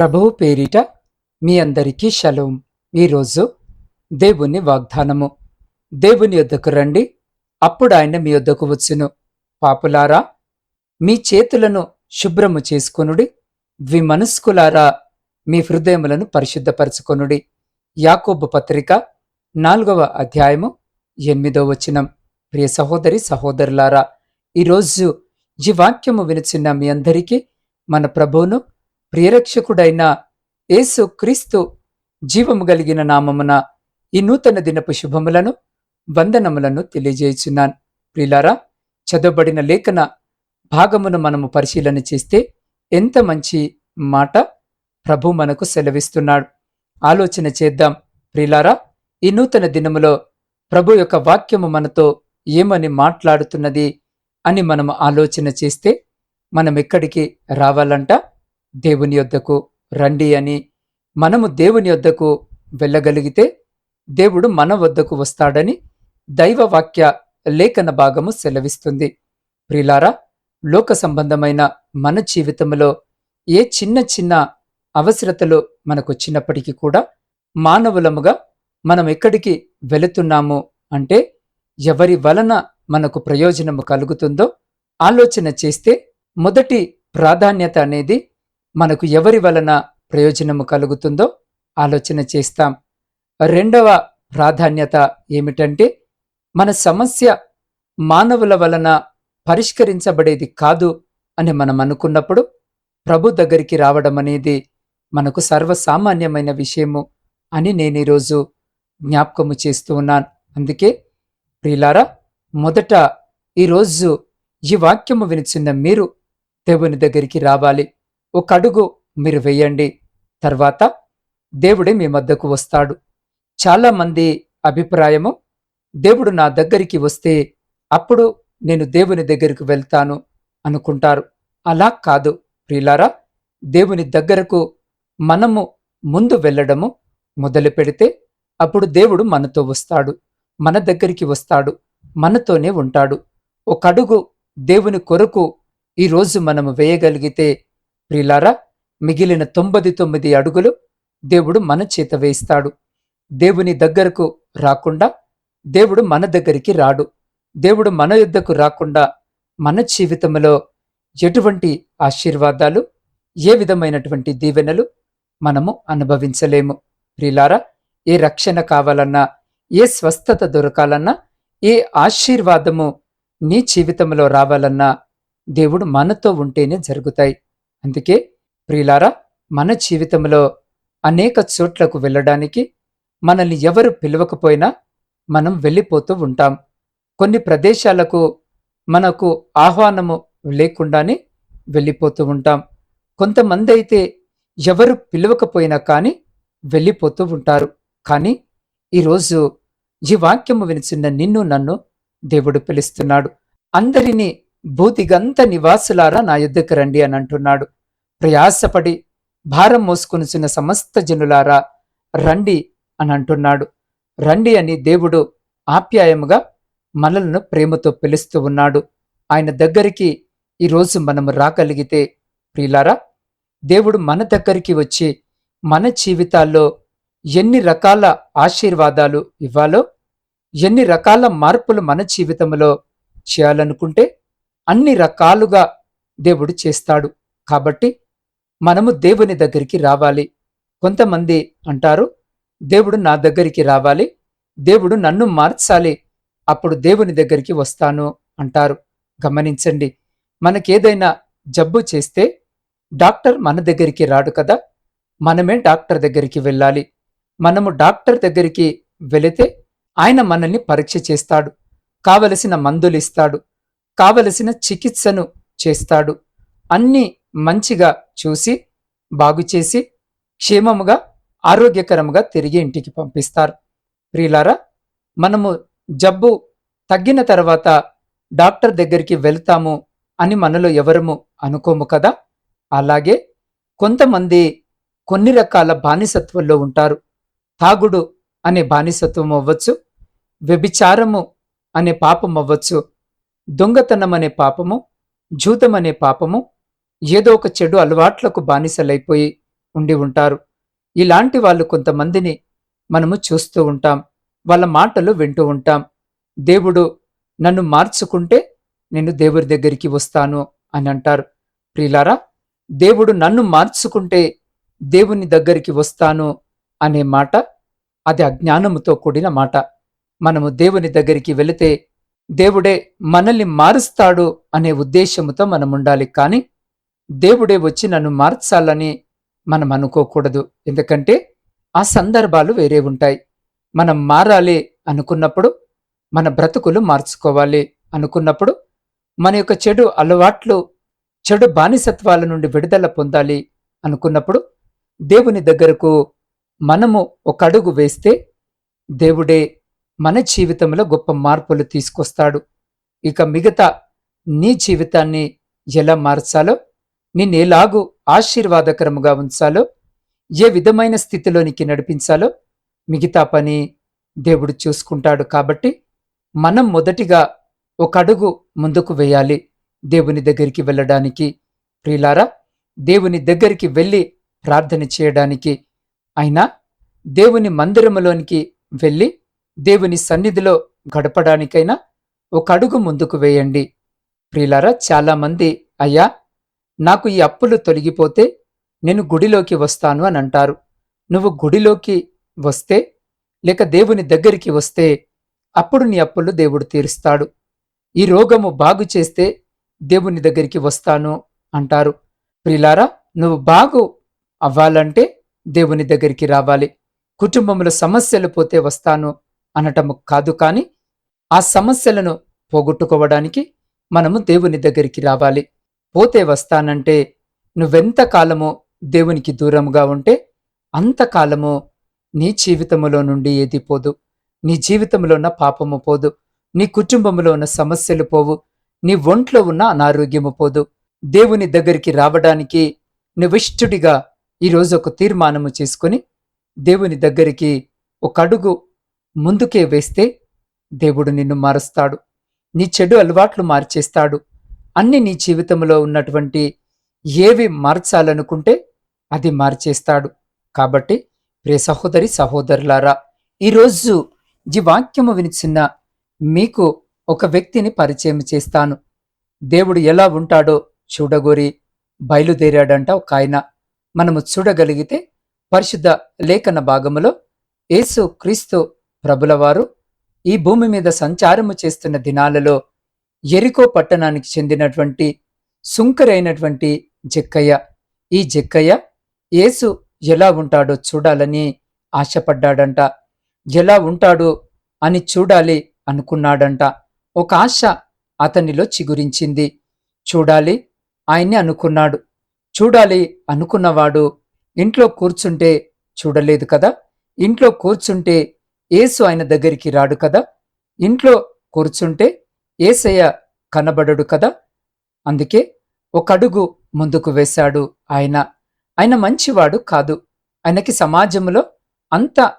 ప్రభువు పేరిట మీ అందరికీ షలోం. ఈరోజు దేవుని వాగ్దానము. దేవుని యొద్దకు రండి. అప్పుడు ఆయన మీ యొద్దకు వచ్చును. పాపులారా మీ చేతులను శుభ్రము చేసుకొనుడి. ద్విమనస్కులారా మీ హృదయములను పరిశుద్ధపరచుకొనుడి. యాకోబు పత్రిక నాలుగవ అధ్యాయము ఎనిమిదో వచనం. ప్రియ సహోదరి సహోదరులారా ఈరోజు ఈ వాక్యము వినిచిన మీ అందరికీ మన ప్రభువును ప్రియరక్షకుడైన యేసు క్రీస్తు జీవము కలిగిన నామమున ఈ నూతన దినపు శుభములను వందనములను తెలియజేయుచున్నాను. ప్రిలారా చదవబడిన లేఖన భాగమును మనము పరిశీలన చేస్తే ఎంత మంచి మాట ప్రభు మనకు సెలవిస్తున్నాడు. ఆలోచన చేద్దాం. ప్రిలారా ఈ నూతన దినములో ప్రభు యొక్క వాక్యము మనతో ఏమని మాట్లాడుతున్నది అని మనము ఆలోచన చేస్తే మనం ఎక్కడికి రావాలంట? దేవుని యొద్దకు రండి అని మనము దేవుని యొద్దకు వెళ్ళగలిగితే దేవుడు మన వద్దకు వస్తాడని దైవవాక్య లేఖన భాగము సెలవిస్తుంది. ప్రిలారా లోక సంబంధమైన మన జీవితంలో ఏ చిన్న చిన్న అవసరతలు మనకొచ్చినప్పటికీ కూడా మానవులముగా మనం ఎక్కడికి వెళుతున్నాము అంటే ఎవరి వలన మనకు ప్రయోజనము కలుగుతుందో ఆలోచన చేస్తే మొదటి ప్రాధాన్యత అనేది మనకు ఎవరి వలన ప్రయోజనము కలుగుతుందో ఆలోచన చేస్తాం. రెండవ ప్రాధాన్యత ఏమిటంటే మన సమస్య మానవుల వలన పరిష్కరించబడేది కాదు అని మనం అనుకున్నప్పుడు ప్రభు దగ్గరికి రావడం అనేది మనకు సర్వసామాన్యమైన విషయము అని నేను ఈరోజు జ్ఞాపకము చేస్తూ ఉన్నాను. అందుకే ప్రియులారా మొదట ఈరోజు ఈ వాక్యము వినిచిన్న మీరు దేవుని దగ్గరికి రావాలి. ఒక అడుగు మీరు వేయండి. తర్వాత దేవుడే మీ మద్దకు వస్తాడు. చాలామంది అభిప్రాయము దేవుడు నా దగ్గరికి వస్తే అప్పుడు నేను దేవుని దగ్గరికి వెళ్తాను అనుకుంటారు. అలా కాదు ప్రియులారా దేవుని దగ్గరకు మనము ముందు వెళ్ళడము మొదలు పెడితే అప్పుడు దేవుడు మనతో వస్తాడు. మన దగ్గరికి వస్తాడు. మనతోనే ఉంటాడు. ఒక అడుగు దేవుని కొరకు ఈరోజు మనము వేయగలిగితే ప్రిలారా మిగిలిన తొంభది తొమ్మిది అడుగులు దేవుడు మన చేత వేస్తాడు దేవుని దగ్గరకు రాకుండా దేవుడు మన దగ్గరికి రాడు. దేవుడు మన యుద్ధకు రాకుండా మన జీవితంలో ఎటువంటి ఆశీర్వాదాలు ఏ విధమైనటువంటి దీవెనలు మనము అనుభవించలేము. ప్రిలారా ఏ రక్షణ కావాలన్నా ఏ స్వస్థత దొరకాలన్నా ఏ ఆశీర్వాదము నీ జీవితంలో రావాలన్నా దేవుడు మనతో ఉంటేనే జరుగుతాయి. అందుకే ప్రియులారా మన జీవితంలో అనేక చోట్లకు వెళ్ళడానికి మనల్ని ఎవరు పిలవకపోయినా మనం వెళ్ళిపోతూ ఉంటాం. కొన్ని ప్రదేశాలకు మనకు ఆహ్వానము లేకుండానే వెళ్ళిపోతూ ఉంటాం. కొంతమంది అయితే ఎవరు పిలవకపోయినా కానీ వెళ్ళిపోతూ ఉంటారు. కానీ ఈరోజు ఈ వాక్యము వినిచిన నిన్ను నన్ను దేవుడు పిలుస్తున్నాడు. అందరినీ భూతిగంత నివాసులారా నా యుద్ధకు రండి అని అంటున్నాడు. ప్రయాసపడి భారం మోసుకొనిచిన సమస్త జనులారా రండి అని అంటున్నాడు. రండి అని దేవుడు ఆప్యాయముగా మనలను ప్రేమతో పిలుస్తూ ఉన్నాడు. ఆయన దగ్గరికి ఈరోజు మనము రాగలిగితే ప్రియులారా దేవుడు మన దగ్గరికి వచ్చి మన జీవితాల్లో ఎన్ని రకాల ఆశీర్వాదాలు ఇవ్వాలో ఎన్ని రకాల మార్పులు మన జీవితంలో చేయాలనుకుంటే అన్ని రకాలుగా దేవుడు చేస్తాడు. కాబట్టి మనము దేవుని దగ్గరికి రావాలి. కొంతమంది అంటారు దేవుడు నా దగ్గరికి రావాలి. దేవుడు నన్ను మార్చాలి. అప్పుడు దేవుని దగ్గరికి వస్తాను అంటారు. గమనించండి మనకేదైనా జబ్బు చేస్తే డాక్టర్ మన దగ్గరికి రాడు కదా. మనమే డాక్టర్ దగ్గరికి వెళ్ళాలి. మనము డాక్టర్ దగ్గరికి వెళితే ఆయన మనల్ని పరీక్ష చేస్తాడు. కావలసిన మందులు ఇస్తాడు. కావలసిన చికిత్సను చేస్తాడు. అన్నీ మంచిగా చూసి బాగుచేసి క్షేమముగా ఆరోగ్యకరముగా తిరిగి ఇంటికి పంపిస్తారు. ప్రియులారా మనము జబ్బు తగ్గిన తర్వాత డాక్టర్ దగ్గరికి వెళ్తాము అని మనలో ఎవరము అనుకోము కదా? అలాగే కొంతమంది కొన్ని రకాల బానిసత్వంలో ఉంటారు. తాగుడు అనే బానిసత్వం అవ్వచ్చు వ్యభిచారము అనే పాపం అవ్వచ్చు దొంగతనం అనే పాపము జూతం అనే పాపము ఏదో ఒక చెడు అలవాట్లకు బానిసలైపోయి ఉండి ఉంటారు. ఇలాంటి వాళ్ళు కొంతమందిని మనము చూస్తూ ఉంటాం. వాళ్ళ మాటలు వింటూ ఉంటాం. దేవుడు నన్ను మార్చుకుంటే నేను దేవుడి దగ్గరికి వస్తాను అని అంటారు. ప్రియులారా దేవుడు నన్ను మార్చుకుంటే దేవుని దగ్గరికి వస్తాను అనే మాట అది అజ్ఞానముతో కూడిన మాట. మనము దేవుని దగ్గరికి వెళితే దేవుడే మనల్ని మారుస్తాడు అనే ఉద్దేశముతో మనం ఉండాలి కానీ దేవుడే వచ్చి నన్ను మార్చాలని మనం అనుకోకూడదు. ఎందుకంటే ఆ సందర్భాలు వేరే ఉంటాయి. మనం మారాలి అనుకున్నప్పుడు మన బ్రతుకులు మార్చుకోవాలి అనుకున్నప్పుడు మన యొక్క చెడు అలవాట్లు చెడు బానిసత్వాల నుండి విడుదల పొందాలి అనుకున్నప్పుడు దేవుని దగ్గరకు మనము ఒక అడుగు వేస్తే దేవుడే మన జీవితంలో గొప్ప మార్పులు తీసుకొస్తాడు. ఇక మిగతా నీ జీవితాన్ని ఎలా మార్చాలో నిన్నేలాగూ ఆశీర్వాదకరముగా ఉంచాలో ఏ విధమైన స్థితిలోనికి నడిపించాలో మిగతా పని దేవుడు చూసుకుంటాడు. కాబట్టి మనం మొదటిగా ఒక అడుగు ముందుకు వేయాలి దేవుని దగ్గరికి వెళ్ళడానికి. ప్రియులారా దేవుని దగ్గరికి వెళ్ళి ప్రార్థన చేయడానికి అయినా దేవుని మందిరములోనికి వెళ్ళి దేవుని సన్నిధిలో గడపడానికైనా ఒక అడుగు ముందుకు వేయండి. ప్రియులారా చాలామంది అయ్యా నాకు ఈ అప్పులు తొలగిపోతే నేను గుడిలోకి వస్తాను అని అంటారు. నువ్వు గుడిలోకి వస్తే లేక దేవుని దగ్గరికి వస్తే అప్పుడు నీ అప్పులు దేవుడు తీరుస్తాడు. ఈ రోగము బాగు చేస్తే దేవుని దగ్గరికి వస్తాను అంటారు. ప్రిలారా నువ్వు బాగు అవ్వాలంటే దేవుని దగ్గరికి రావాలి. కుటుంబంలో సమస్యలు పోతే వస్తాను అనటము కాదు కానీ ఆ సమస్యలను పోగొట్టుకోవడానికి మనము దేవుని దగ్గరికి రావాలి. పోతే వస్తానంటే నువ్వెంత కాలమో దేవునికి దూరంగా ఉంటే అంతకాలము నీ జీవితములో నుండి ఏది పోదు. నీ జీవితంలో ఉన్న పాపము పోదు. నీ కుటుంబంలో ఉన్న సమస్యలు పోవు. నీ ఒంట్లో ఉన్న అనారోగ్యము పోదు. దేవుని దగ్గరికి రావడానికి నువ్విష్టుడిగా ఈరోజు ఒక తీర్మానము చేసుకుని దేవుని దగ్గరికి ఒక అడుగు ముందుకే వేస్తే దేవుడు నిన్ను మారుస్తాడు. నీ చెడు అలవాట్లు మార్చేస్తాడు. అన్ని నీ జీవితంలో ఉన్నటువంటి ఏవి మార్చాలనుకుంటే అది మార్చేస్తాడు. కాబట్టి ప్రే సహోదరి సహోదరులారా ఈరోజు ఈ వాక్యము వినిచిన్న మీకు ఒక వ్యక్తిని పరిచయం చేస్తాను. దేవుడు ఎలా ఉంటాడో చూడగోరి బయలుదేరాడంట ఒక ఆయన. మనము చూడగలిగితే పరిశుద్ధ లేఖన భాగములో యేసు క్రీస్తు ప్రభులవారు ఈ భూమి మీద సంచారము చేస్తున్న దినాలలో ఎరికో పట్టణానికి చెందినటువంటి సుంకరైనటువంటి జక్కయ్య. ఈ జక్కయ్య యేసు ఎలా ఉంటాడో చూడాలని ఆశపడ్డాడంట. ఎలా ఉంటాడు అని చూడాలి అనుకున్నాడంట. ఒక ఆశ అతనిలో చిగురించింది. చూడాలి ఆయన్ని అనుకున్నాడు. చూడాలి అనుకున్నవాడు ఇంట్లో కూర్చుంటే చూడలేదు కదా? ఇంట్లో కూర్చుంటే ఏసు ఆయన దగ్గరికి రాడు కదా? ఇంట్లో కూర్చుంటే ఏసయ్య కనబడడు కదా? అందుకే ఒక అడుగు ముందుకు వేశాడు ఆయన. ఆయన మంచివాడు కాదు. ఆయనకి సమాజంలో అంత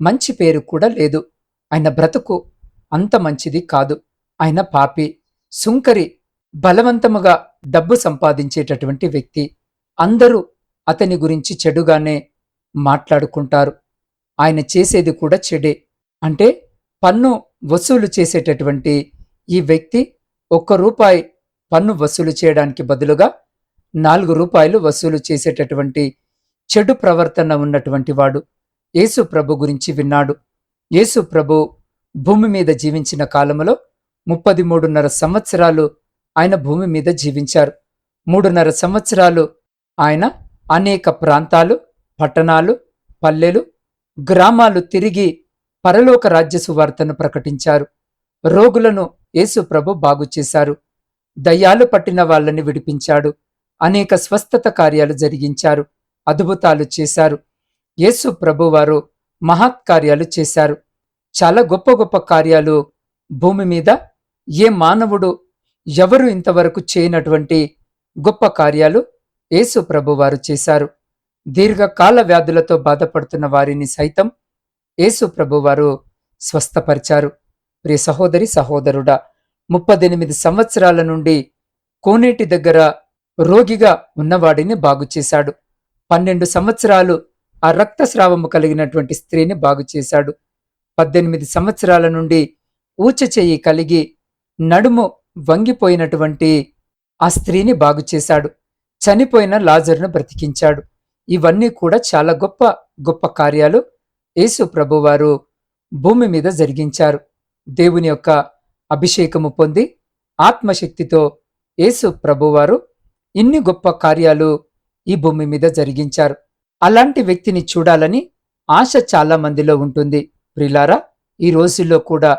మంచి పేరు కూడా లేదు. ఆయన బ్రతుకు అంత మంచిది కాదు. ఆయన పాపి సుంకరి బలవంతముగా డబ్బు సంపాదించేటటువంటి వ్యక్తి. అందరూ అతని గురించి చెడుగానే మాట్లాడుకుంటారు. ఆయన చేసేది కూడా చెడే. అంటే పన్ను వసూలు చేసేటటువంటి ఈ వ్యక్తి ఒక్క రూపాయి పన్ను వసూలు చేయడానికి బదులుగా నాలుగు రూపాయలు వసూలు చేసేటటువంటి చెడు ప్రవర్తన ఉన్నటువంటి వాడు యేసు ప్రభు గురించి విన్నాడు. యేసు ప్రభు భూమి మీద జీవించిన కాలంలో ముప్పది మూడున్నర సంవత్సరాలు ఆయన భూమి మీద జీవించారు. మూడున్నర సంవత్సరాలు ఆయన అనేక ప్రాంతాలు పట్టణాలు పల్లెలు గ్రామాలు తిరిగి పరలోక రాజ్య సువార్తను ప్రకటించారు. రోగులను యేసుప్రభు బాగుచేశారు దయ్యాలు పట్టిన వాళ్ళని విడిపించాడు. అనేక స్వస్థత కార్యాలు జరిగించారు. అద్భుతాలు చేశారు. యేసు ప్రభువారు మహత్కార్యాలు చేశారు. చాలా గొప్ప గొప్ప కార్యాలు భూమి మీద ఏ మానవుడు ఎవరు ఇంతవరకు చేయనటువంటి గొప్ప కార్యాలు యేసు ప్రభువారు చేశారు. దీర్ఘకాల వ్యాధులతో బాధపడుతున్న వారిని సైతం యేసు ప్రభువారు స్వస్థపరిచారు. ప్రియ సహోదరి సహోదరుడా ముప్పదెనిమిది సంవత్సరాల నుండి కోనేటి దగ్గర రోగిగా ఉన్నవాడిని బాగుచేశాడు పన్నెండు సంవత్సరాలు ఆ రక్తస్రావము కలిగినటువంటి స్త్రీని బాగుచేశాడు పద్దెనిమిది సంవత్సరాల నుండి ఊచ చెయ్యి కలిగి నడుము వంగిపోయినటువంటి ఆ స్త్రీని బాగుచేశాడు చనిపోయిన లాజరును బ్రతికించాడు. ఇవన్నీ కూడా చాలా గొప్ప గొప్ప కార్యాలు యేసు ప్రభువారు భూమి మీద జరిగించారు. దేవుని యొక్క అభిషేకము పొంది ఆత్మశక్తితో యేసు ప్రభువారు ఇన్ని గొప్ప కార్యాలు ఈ భూమి మీద జరిగించారు. అలాంటి వ్యక్తిని చూడాలని ఆశ చాలా మందిలో ఉంటుంది. ప్రిలారా ఈ రోజుల్లో కూడా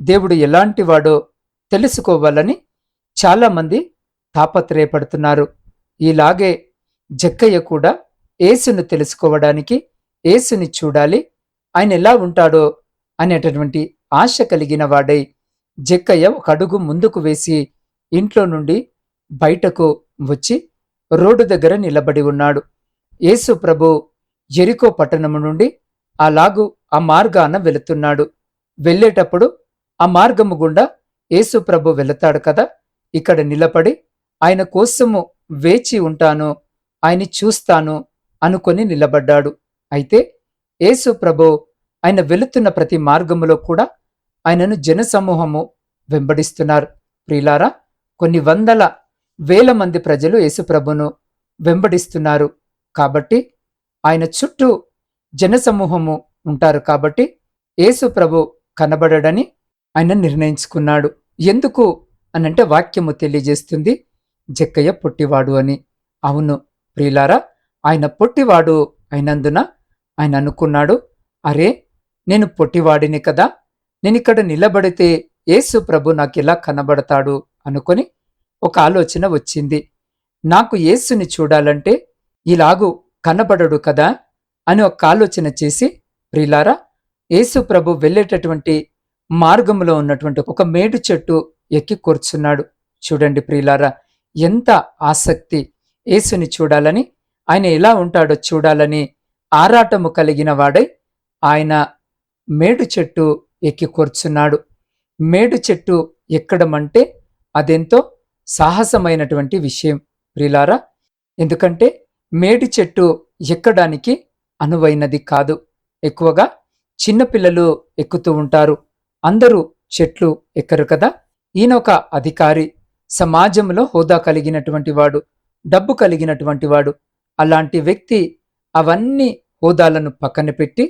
దేవుడు ఎలాంటి వాడో తెలుసుకోవాలని చాలామంది తాపత్రయపడుతున్నారు. ఇలాగే జక్కయ్య కూడా యేసును తెలుసుకోవడానికి యేసుని చూడాలి ఆయన ఎలా ఉంటాడో అనేటటువంటి ఆశ కలిగిన వాడై జక్కయ్య ఒక అడుగు ముందుకు వేసి ఇంట్లో నుండి బయటకు వచ్చి రోడ్డు దగ్గర నిలబడి ఉన్నాడు. యేసు ప్రభు ఎరికో పట్టణము నుండి అలాగు ఆ మార్గాన వెళుతున్నాడు. వెళ్ళేటప్పుడు ఆ మార్గము గుండా యేసు ప్రభు వెళతాడు కదా ఇక్కడ నిలబడి ఆయన కోసము వేచి ఉంటాను ఆయన్ని చూస్తాను అనుకొని నిలబడ్డాడు. అయితే యేసు ప్రభు ఆయన వెళుతున్న ప్రతి మార్గములో కూడా ఆయనను జనసమూహము వెంబడిస్తున్నారు. ప్రియులారా కొన్ని వందల వేల మంది ప్రజలు యేసుప్రభును వెంబడిస్తున్నారు. కాబట్టి ఆయన చుట్టూ జనసమూహము ఉంటారు కాబట్టి యేసు ప్రభు కనబడడని ఆయన నిర్ణయించుకున్నాడు. ఎందుకు అనంటే వాక్యము తెలియజేస్తుంది జక్కయ్య పొట్టివాడు అని. అవును ప్రియులారా ఆయన పొట్టివాడు అయినందున ఆయన అనుకున్నాడు అరే నేను పొట్టివాడిని కదా నేనిక్కడ నిలబడితే యేసు ప్రభు నాకెలా కనబడతాడు అనుకొని ఒక ఆలోచన వచ్చింది. నాకు యేసుని చూడాలంటే ఇలాగు కనబడడు కదా అని ఒక ఆలోచన చేసి ప్రిలారా యేసు ప్రభు వెళ్ళేటటువంటి మార్గంలో ఉన్నటువంటి ఒక మేడు చెట్టు ఎక్కి కూర్చున్నాడు. చూడండి ప్రియులారా ఎంత ఆసక్తి యేసుని చూడాలని ఆయన ఎలా ఉంటాడో చూడాలని ఆరాటము కలిగిన వాడై ఆయన మేడు చెట్టు ఎక్కి కూర్చున్నాడు. మేడు చెట్టు ఎక్కడం అంటే అదెంతో సాహసమైనటువంటి విషయం ప్రిలారా. ఎందుకంటే మేడి చెట్టు ఎక్కడానికి అనువైనది కాదు. ఎక్కువగా చిన్నపిల్లలు ఎక్కుతూ ఉంటారు. అందరూ చెట్లు ఎక్కరు కదా. ఈయనొక అధికారి. సమాజంలో హోదా కలిగినటువంటి వాడు. డబ్బు కలిగినటువంటి వాడు. అలాంటి వ్యక్తి అవన్నీ హోదాలను పక్కన పెట్టి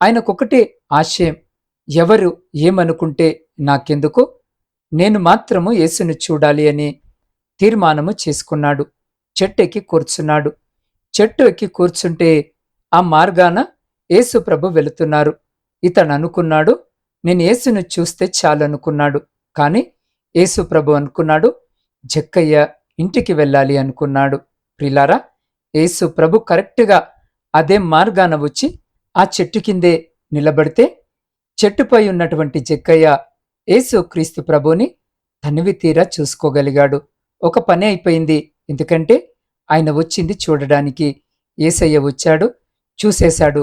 ఆయనకొకటే ఆశయం. ఎవరు ఏమనుకుంటే నాకెందుకు? నేను మాత్రము యేసును చూడాలి అని తీర్మానము చేసుకున్నాడు. చెట్టు ఎక్కి కూర్చున్నాడు. చెట్టు ఎక్కి కూర్చుంటే ఆ మార్గాన యేసు ప్రభు వెళుతున్నారు. ఇతను అనుకున్నాడు నేను యేసును చూస్తే చాలనుకున్నాడు. కానీ యేసు ప్రభు అనుకున్నాడు జక్కయ్య ఇంటికి వెళ్ళాలి అనుకున్నాడు. ప్రిలారా యేసు ప్రభు కరెక్ట్గా అదే మార్గాన వచ్చి ఆ చెట్టు కిందే నిలబడితే చెట్టుపై ఉన్నటువంటి జక్కయ్య యేసు క్రీస్తు ప్రభుని తనివి తీరా చూసుకోగలిగాడు. ఒక పని అయిపోయింది. ఎందుకంటే ఆయన వచ్చింది చూడడానికి. ఏసయ్య వచ్చాడు చూసేశాడు.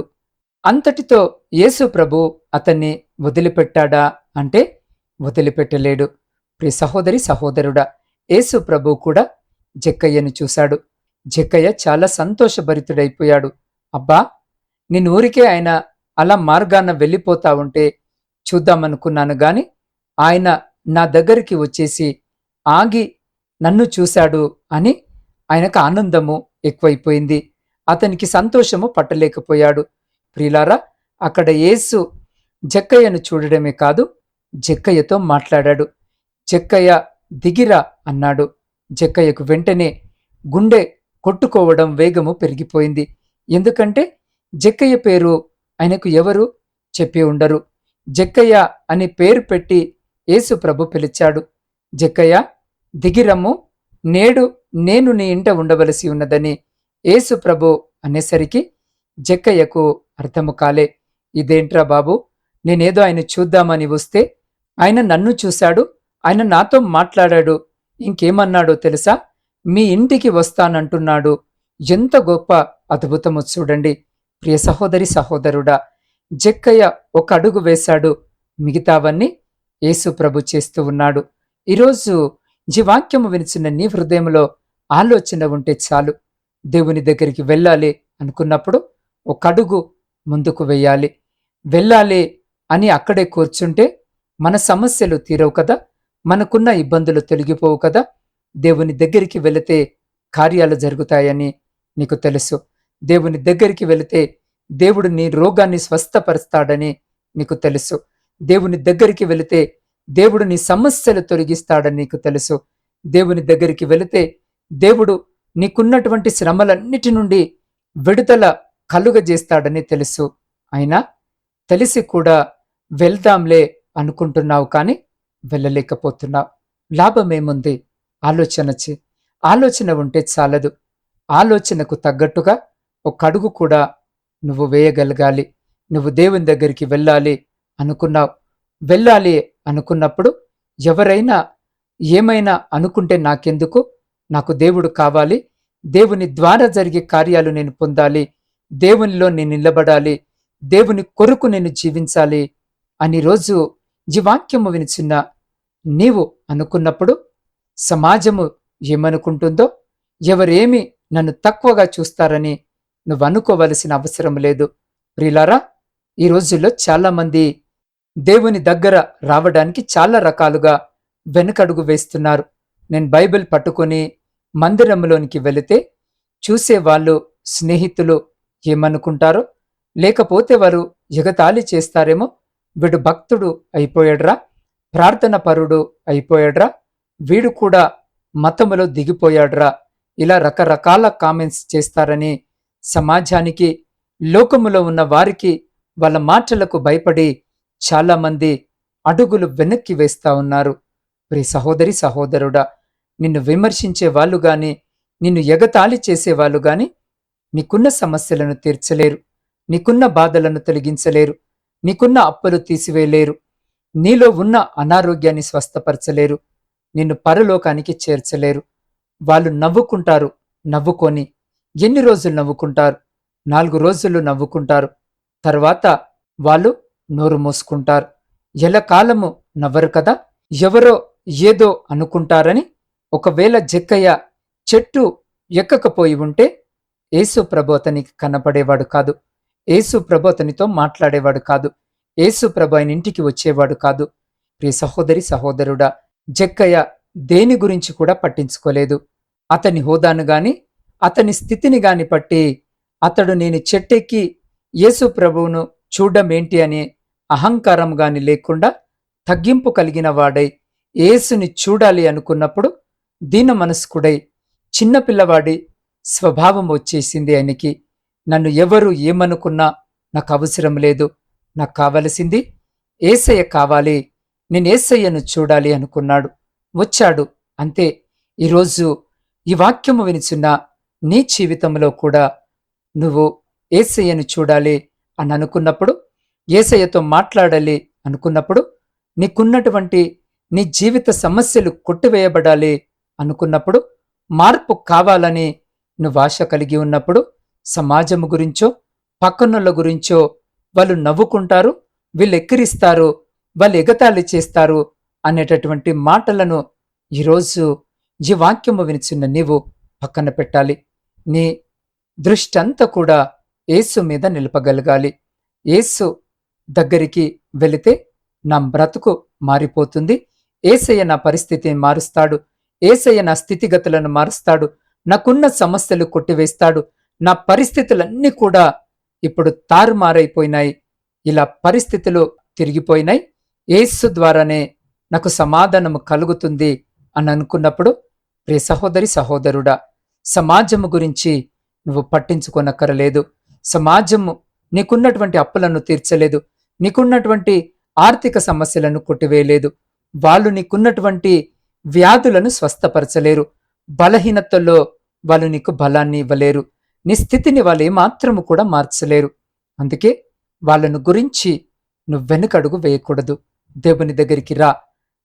అంతటితో యేసు ప్రభు అతన్ని వదిలిపెట్టాడా అంటే వదిలిపెట్టలేడు. ప్రి సహోదరి సహోదరుడా యేసు ప్రభు కూడా జక్కయ్యను చూశాడు. జక్కయ్య చాలా సంతోషభరితుడైపోయాడు. అబ్బా నేను ఊరికే ఆయన అలా మార్గాన వెళ్ళిపోతా ఉంటే చూద్దామనుకున్నాను గాని ఆయన నా దగ్గరికి వచ్చేసి ఆగి నన్ను చూశాడు అని ఆయనకు ఆనందము ఎక్కువైపోయింది. అతనికి సంతోషము పట్టలేకపోయాడు. ప్రియులారా అక్కడ యేసు జక్కయ్యను చూడడమే కాదు జక్కయ్యతో మాట్లాడాడు. జక్కయ్య దిగిరా అన్నాడు. జక్కయ్యకు వెంటనే గుండె కొట్టుకోవడం వేగము పెరిగిపోయింది. ఎందుకంటే జక్కయ్య పేరు ఆయనకు ఎవరు చెప్పి ఉండరు. జక్కయ్య అని పేరు పెట్టి యేసుప్రభు పిలిచాడు. జక్కయ్య దిగిరమ్ము నేడు నేను నీ ఇంట ఉండవలసి ఉన్నదని యేసుప్రభు అనేసరికి జక్కయ్యకు అర్థము కాలే. ఇదేంట్రా బాబు? నేనేదో ఆయన చూద్దామని వస్తే ఆయన నన్ను చూశాడు ఆయన నాతో మాట్లాడాడు ఇంకేమన్నాడో తెలుసా? మీ ఇంటికి వస్తానంటున్నాడు. ఎంత గొప్ప అద్భుతము చూడండి. ప్రియ సహోదరి సహోదరుడా జక్కయ్య ఒక అడుగు వేశాడు. మిగతావన్నీ యేసు ప్రభు చేస్తూ ఉన్నాడు. ఈరోజు ఈ వాక్యము వినిచిన నీ హృదయంలో ఆలోచన ఉంటే చాలు. దేవుని దగ్గరికి వెళ్ళాలి అనుకున్నప్పుడు ఒక అడుగు ముందుకు వెయ్యాలి వెళ్ళాలి అని అక్కడే కూర్చుంటే మన సమస్యలు తీరవు కదా. మనకున్న ఇబ్బందులు తొలగిపోవు కదా. దేవుని దగ్గరికి వెళితే కార్యాలు జరుగుతాయని నీకు తెలుసు. దేవుని దగ్గరికి వెళితే దేవుడు నీ రోగాన్ని స్వస్థపరుస్తాడని నీకు తెలుసు. దేవుని దగ్గరికి వెళితే దేవుడు నీ సమస్యలు తొలగిస్తాడని నీకు తెలుసు. దేవుని దగ్గరికి వెళితే దేవుడు నీకున్నటువంటి శ్రమలన్నిటి నుండి విడుదల కలుగజేస్తాడని తెలుసు. అయినా తెలిసి కూడా వెళ్దాంలే అనుకుంటున్నావు కానీ వెళ్ళలేకపోతున్నావు. లాభమేముంది ఆలోచన చే ఆలోచన ఉంటే చాలదు. ఆలోచనకు తగ్గట్టుగా ఒక అడుగు కూడా నువ్వు వేయగలగాలి. నువ్వు దేవుని దగ్గరికి వెళ్ళాలి అనుకున్నావు. వెళ్ళాలి అనుకున్నప్పుడు ఎవరైనా ఏమైనా అనుకుంటే నాకెందుకు? నాకు దేవుడు కావాలి. దేవుని ద్వారా జరిగే కార్యాలు నేను పొందాలి. దేవునిలో నేను నిలబడాలి. దేవుని కొరకు నేను జీవించాలి అని రోజు ఈ వాక్యము వినిచిన్న నీవు అనుకున్నప్పుడు సమాజము ఏమనుకుంటుందో ఎవరేమి నన్ను తక్కువగా చూస్తారని నువ్వు అనుకోవలసిన అవసరం లేదు. ప్రిలారా ఈ రోజుల్లో చాలామంది దేవుని దగ్గర రావడానికి చాలా రకాలుగా వెనుకడుగు వేస్తున్నారు. నేను బైబిల్ పట్టుకొని మందిరంలోనికి వెళితే చూసేవాళ్ళు స్నేహితులు ఏమనుకుంటారో లేకపోతే వారు ఎగతాళి చేస్తారేమో వీడు భక్తుడు అయిపోయాడ్రా ప్రార్థన పరుడు అయిపోయాడ్రా వీడు కూడా మతములో దిగిపోయాడ్రా. ఇలా రకరకాల కామెంట్స్ చేస్తారని సమాజానికి లోకములో ఉన్న వారికి వాళ్ళ మాటలకు భయపడి చాలామంది అడుగులు వెనక్కి వేస్తా ఉన్నారు. ప్రి సహోదరి సహోదరుడా నిన్ను విమర్శించే వాళ్ళు గాని నిన్ను ఎగతాళి చేసేవాళ్ళు గాని నీకున్న సమస్యలను తీర్చలేరు. నీకున్న బాధలను తొలగించలేరు. నీకున్న అప్పులు తీసివేయలేరు. నీలో ఉన్న అనారోగ్యాన్ని స్వస్థపరచలేరు. నిన్ను పరలోకానికి చేర్చలేరు. వాళ్ళు నవ్వుకుంటారు నవ్వుకొని ఎన్ని రోజులు నవ్వుకుంటారు? నాలుగు రోజులు నవ్వుకుంటారు. తర్వాత వాళ్ళు నోరు మూసుకుంటారు. ఎలకాలము నవ్వరు కదా? ఎవరో ఏదో అనుకుంటారని ఒకవేళ జక్కయ్య చెట్టు ఎక్కకపోయి ఉంటే యేసు ప్రభు అతనికి కనపడేవాడు కాదు. యేసు ప్రభు అతనితో మాట్లాడేవాడు కాదు. యేసు ప్రభు ఆయన ఇంటికి వచ్చేవాడు కాదు. ప్రియ సహోదరి సహోదరుడా జక్కయ్య దేని గురించి కూడా పట్టించుకోలేదు. అతని హోదాను గాని అతని స్థితిని గాని పట్టి అతడు నేను చెట్టెక్కి యేసు ప్రభువును చూడడం ఏంటి అనే అహంకారం గాని లేకుండా తగ్గింపు కలిగిన వాడై యేసుని చూడాలి అనుకున్నప్పుడు దీన మనస్కుడై చిన్నపిల్లవాడి స్వభావం వచ్చేసింది ఆయనకి. నన్ను ఎవరు ఏమనుకున్నా నాకు అవసరం లేదు. నాకు కావలసింది ఏసయ్య కావాలి. నేను ఏసయ్యను చూడాలి అనుకున్నాడు. వచ్చాడు. అంతే. ఈరోజు ఈ వాక్యము వినిచున్న నీ జీవితంలో కూడా నువ్వు ఏసయ్యను చూడాలి అని అనుకున్నప్పుడు ఏసయ్యతో మాట్లాడాలి అనుకున్నప్పుడు నీకున్నటువంటి నీ జీవిత సమస్యలు కొట్టివేయబడాలి అనుకున్నప్పుడు మార్పు కావాలని నువ్వు ఆశ కలిగి ఉన్నప్పుడు సమాజము గురించో పక్కనుల గురించో వాళ్ళు నవ్వుకుంటారు వీళ్ళు ఎక్కిరిస్తారు వాళ్ళు ఎగతాళి చేస్తారు అనేటటువంటి మాటలను ఈరోజు ఈ వాక్యము వినిచిన్న నీవు పక్కన పెట్టాలి. నీ దృష్టి అంతా కూడా యేసు మీద నిలపగలగాలి. యేసు దగ్గరికి వెళితే నా బ్రతుకు మారిపోతుంది. ఏసయ్య నా పరిస్థితిని మారుస్తాడు. ఏసయ్య నా స్థితిగతులను మారుస్తాడు. నాకున్న సమస్యలు కొట్టివేస్తాడు. నా పరిస్థితులన్నీ కూడా ఇప్పుడు తారుమారైపోయినాయి. ఇలా పరిస్థితులు తిరిగిపోయినాయి. ఏసు ద్వారానే నాకు సమాధానము కలుగుతుంది అని అనుకున్నప్పుడు ప్రియ సహోదరి సహోదరుడా సమాజము గురించి నువ్వు పట్టించుకోనక్కరలేదు. సమాజము నీకున్నటువంటి అప్పులను తీర్చలేదు. నీకున్నటువంటి ఆర్థిక సమస్యలను కొట్టివేయలేదు. వాళ్ళు నీకున్నటువంటి వ్యాధులను స్వస్థపరచలేరు. బలహీనతల్లో వాళ్ళు నీకు బలాన్ని ఇవ్వలేరు. నీ స్థితిని వాళ్ళు ఏమాత్రము కూడా మార్చలేరు. అందుకే వాళ్ళను గురించి నువ్వు వెనుకడుగు వేయకూడదు. దేవుని దగ్గరికి రా.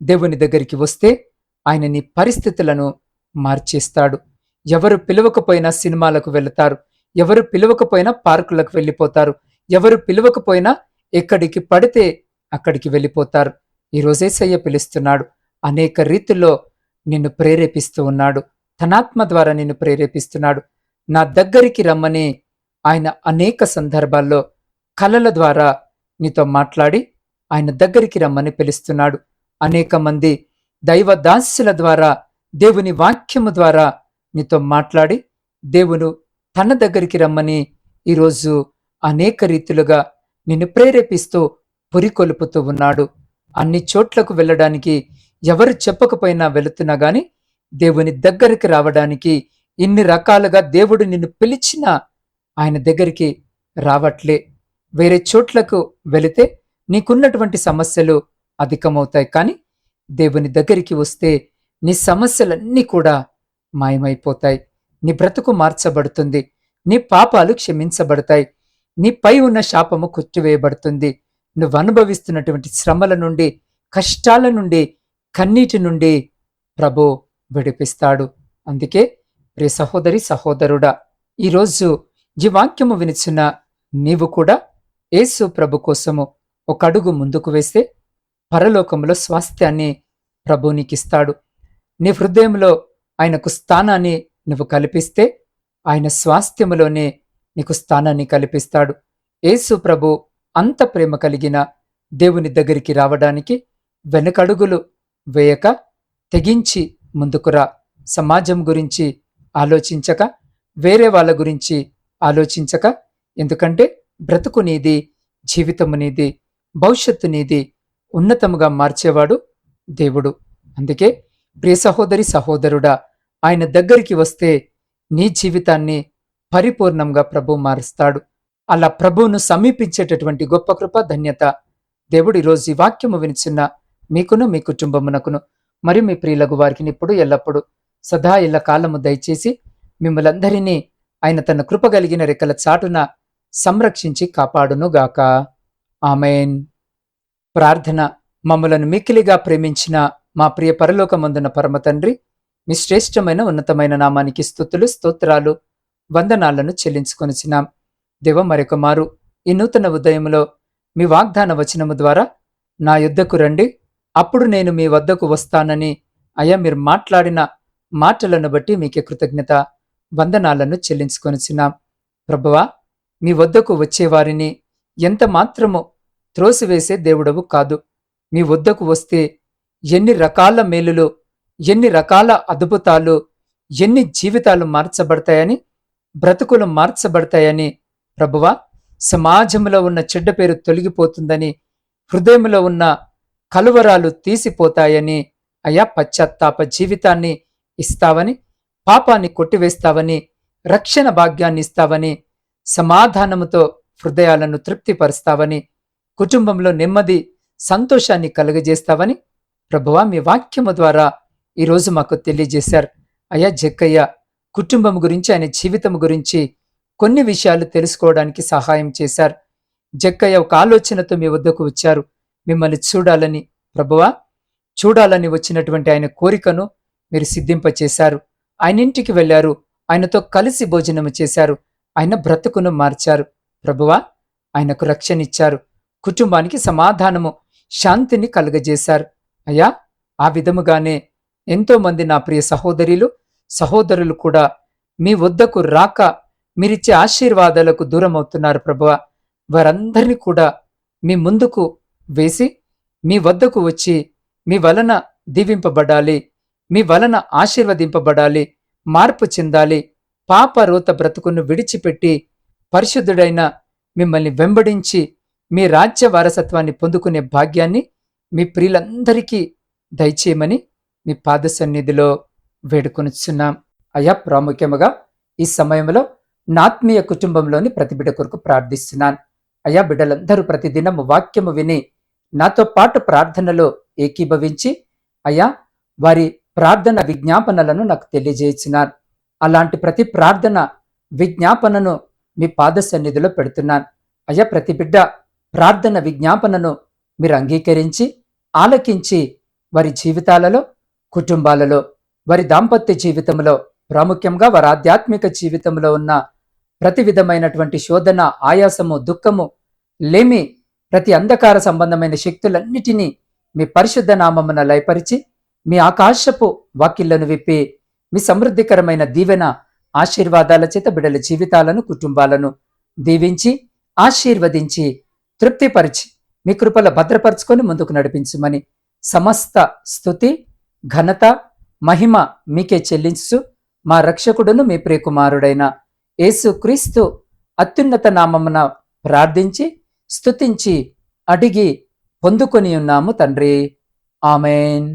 దేవుని దగ్గరికి వస్తే ఆయన నీ పరిస్థితులను మార్చేస్తాడు. ఎవరు పిలవకపోయినా సినిమాలకు వెళతారు. ఎవరు పిలవకపోయినా పార్కులకు వెళ్ళిపోతారు. ఎవరు పిలవకపోయినా ఎక్కడికి పడితే అక్కడికి వెళ్ళిపోతారు. ఈ రోజేసయ్య పిలుస్తున్నాడు. అనేక రీతుల్లో నిన్ను ప్రేరేపిస్తూ ఉన్నాడు. తనాత్మ ద్వారా నిన్ను ప్రేరేపిస్తున్నాడు. నా దగ్గరికి రమ్మని ఆయన అనేక సందర్భాల్లో కలల ద్వారా నీతో మాట్లాడి ఆయన దగ్గరికి రమ్మని పిలుస్తున్నాడు. అనేక మంది దైవ దాస్యుల ద్వారా దేవుని వాక్యము ద్వారా నీతో మాట్లాడి దేవుడు తన దగ్గరికి రమ్మని ఈరోజు అనేక రీతిలుగా నిన్ను ప్రేరేపిస్తూ పురికొల్పుతూ ఉన్నాడు. అన్ని చోట్లకు వెళ్ళడానికి ఎవరు చెప్పకపోయినా వెళుతున్నా గాని దేవుని దగ్గరికి రావడానికి ఇన్ని రకాలుగా దేవుడు నిన్ను పిలిచినా ఆయన దగ్గరికి రావట్లే. వేరే చోట్లకు వెళితే నీకున్నటువంటి సమస్యలు అధికమవుతాయి. కానీ దేవుని దగ్గరికి వస్తే నీ సమస్యలన్నీ కూడా మాయమైపోతాయి. నీ బ్రతుకు మార్చబడుతుంది. నీ పాపాలు క్షమించబడతాయి. నీపై ఉన్న శాపము కొట్టివేయబడుతుంది. నువ్వు అనుభవిస్తున్నటువంటి శ్రమల నుండి కష్టాల నుండి కన్నీటి నుండి ప్రభు విడిపిస్తాడు. అందుకే ప్రియ సహోదరి సహోదరుడా ఈరోజు ఈ వాక్యము వినిచిన నీవు కూడా యేసు ప్రభు కోసము ఒక అడుగు ముందుకు వేస్తే పరలోకంలో స్వాస్థ్యాన్ని ప్రభు నీకిస్తాడు. నీ హృదయంలో ఆయనకు స్థానాన్ని నువ్వు కల్పిస్తే ఆయన స్వాస్థ్యములోనే నీకు స్థానాన్ని కల్పిస్తాడు. యేసు ప్రభు అంత ప్రేమ కలిగిన దేవుని దగ్గరికి రావడానికి వెనకడుగులు వేయక తెగించి ముందుకురా సమాజం గురించి ఆలోచించక వేరే వాళ్ళ గురించి ఆలోచించక ఎందుకంటే బ్రతుకు నీది జీవితము నీది. భవిష్యత్తు నీది ఉన్నతముగా మార్చేవాడు దేవుడు. అందుకే ప్రియ సహోదరి సహోదరుడా ఆయన దగ్గరికి వస్తే నీ జీవితాన్ని పరిపూర్ణంగా ప్రభు మారుస్తాడు. అలా ప్రభువును సమీపించేటటువంటి గొప్ప కృప ధన్యత దేవుడు ఈరోజు ఈ వాక్యము వినిచున్న మీకును మీ కుటుంబమునకును మరియు మీ ప్రియులకు వారికి ఇప్పుడు ఎల్లప్పుడూ సదా ఇళ్ళ కాలము దయచేసి మిమ్మలందరినీ ఆయన తన కృప కలిగిన రెక్కల చాటున సంరక్షించి కాపాడునుగాక. ఆమెన్. ప్రార్థన మమ్మలను మిక్కిలిగా ప్రేమించిన మా ప్రియ పరలోకమందున పరమతండ్రి మీ శ్రేష్టమైన ఉన్నతమైన నామానికి స్థుతులు స్తోత్రాలు వందనాలను చెల్లించుకొనిచినాం దేవ మరొక మారు. ఈ నూతన ఉదయంలో మీ వాగ్దాన వచనము ద్వారా నా యుద్ధకు రండి. అప్పుడు నేను మీ వద్దకు వస్తానని అయ్యా మీరు మాట్లాడిన మాటలను బట్టి మీకే కృతజ్ఞత వందనాలను చెల్లించుకొనిచ్చినాం ప్రభువా మీ వద్దకు వచ్చేవారిని ఎంత మాత్రము త్రోసివేసే దేవుడవు కాదు. మీ వద్దకు వస్తే ఎన్ని రకాల మేలులు ఎన్ని రకాల అద్భుతాలు ఎన్ని జీవితాలు మార్చబడతాయని బ్రతుకులు మార్చబడతాయని ప్రభువా సమాజంలో ఉన్న చెడ్డ పేరు తొలగిపోతుందని హృదయంలో ఉన్న కలువరాలు తీసిపోతాయని అయా పశ్చాత్తాప జీవితాన్ని ఇస్తావని పాపాన్ని కొట్టివేస్తావని రక్షణ భాగ్యాన్ని ఇస్తావని సమాధానముతో హృదయాలను తృప్తిపరుస్తావని కుటుంబంలో నెమ్మది సంతోషాన్ని కలుగజేస్తావని ప్రభువా మీ వాక్యము ద్వారా ఈరోజు మాకు తెలియజేశారు. అయ్యా జక్కయ్య కుటుంబం గురించి ఆయన జీవితం గురించి కొన్ని విషయాలు తెలుసుకోవడానికి సహాయం చేశారు. జక్కయ్య ఒక ఆలోచనతో మీ వద్దకు వచ్చారు. మిమ్మల్ని చూడాలని ప్రభువా చూడాలని వచ్చినటువంటి ఆయన కోరికను మీరు సిద్ధింపచేశారు. ఆయన ఇంటికి వెళ్ళారు. ఆయనతో కలిసి భోజనము చేశారు. ఆయన బ్రతుకును మార్చారు. ప్రభువా ఆయనకు రక్షణిచ్చారు. కుటుంబానికి సమాధానము శాంతిని కలుగజేశారు. అయ్యా ఆ విధముగానే ఎంతోమంది నా ప్రియ సహోదరులు సహోదరులు కూడా మీ వద్దకు రాక మీరిచ్చే ఆశీర్వాదాలకు దూరం అవుతున్నారు ప్రభువ. వారందరినీ కూడా మీ ముందుకు వేసి మీ వద్దకు వచ్చి మీ వలన దీవింపబడాలి మీ వలన ఆశీర్వదింపబడాలి మార్పు చెందాలి పాప రోత బ్రతుకును విడిచిపెట్టి పరిశుద్ధుడైన మిమ్మల్ని వెంబడించి మీ రాజ్య వారసత్వాన్ని పొందుకునే భాగ్యాన్ని మీ ప్రియులందరికీ దయచేయమని మీ పాద సన్నిధిలో వేడుకొనిచున్నాం. అయ్యా ప్రాముఖ్యముగా ఈ సమయంలో నాత్మీయ కుటుంబంలోని ప్రతి బిడ్డ కొరకు ప్రార్థిస్తున్నాను. అయ్యా బిడ్డలందరూ ప్రతిదినము వాక్యము విని నాతో పాటు ప్రార్థనలో ఏకీభవించి అయ్యా వారి ప్రార్థన విజ్ఞాపనలను నాకు తెలియజేసినారు. అలాంటి ప్రతి ప్రార్థన విజ్ఞాపనను మీ పాద సన్నిధిలో పెడుతున్నాను. అయ్యా ప్రతి బిడ్డ ప్రార్థన విజ్ఞాపనను మీరు అంగీకరించి ఆలకించి వారి జీవితాలలో కుటుంబాలలో వారి దాంపత్య జీవితంలో ప్రాముఖ్యంగా వారి ఆధ్యాత్మిక జీవితంలో ఉన్న ప్రతి విధమైనటువంటి శోధన ఆయాసము దుఃఖము లేమి ప్రతి అంధకార సంబంధమైన శక్తులన్నిటినీ మీ పరిశుద్ధ నామమున లయపరిచి మీ ఆకాశపు వాకిళ్ళను విప్పి మీ సమృద్ధికరమైన దీవెన ఆశీర్వాదాల చేత బిడల జీవితాలను కుటుంబాలను దీవించి ఆశీర్వదించి తృప్తిపరిచి మీ కృపల భద్రపరుచుకొని ముందుకు నడిపించమని సమస్త స్థుతి ఘనత మహిమ మీకే చెల్లించు. మా రక్షకుడును మీ ప్రియకుమారుడైన యేసుక్రీస్తు అత్యున్నత నామమున ప్రార్థించి స్తుతించి అడిగి పొందుకొని ఉన్నాము తండ్రి. ఆమెన్.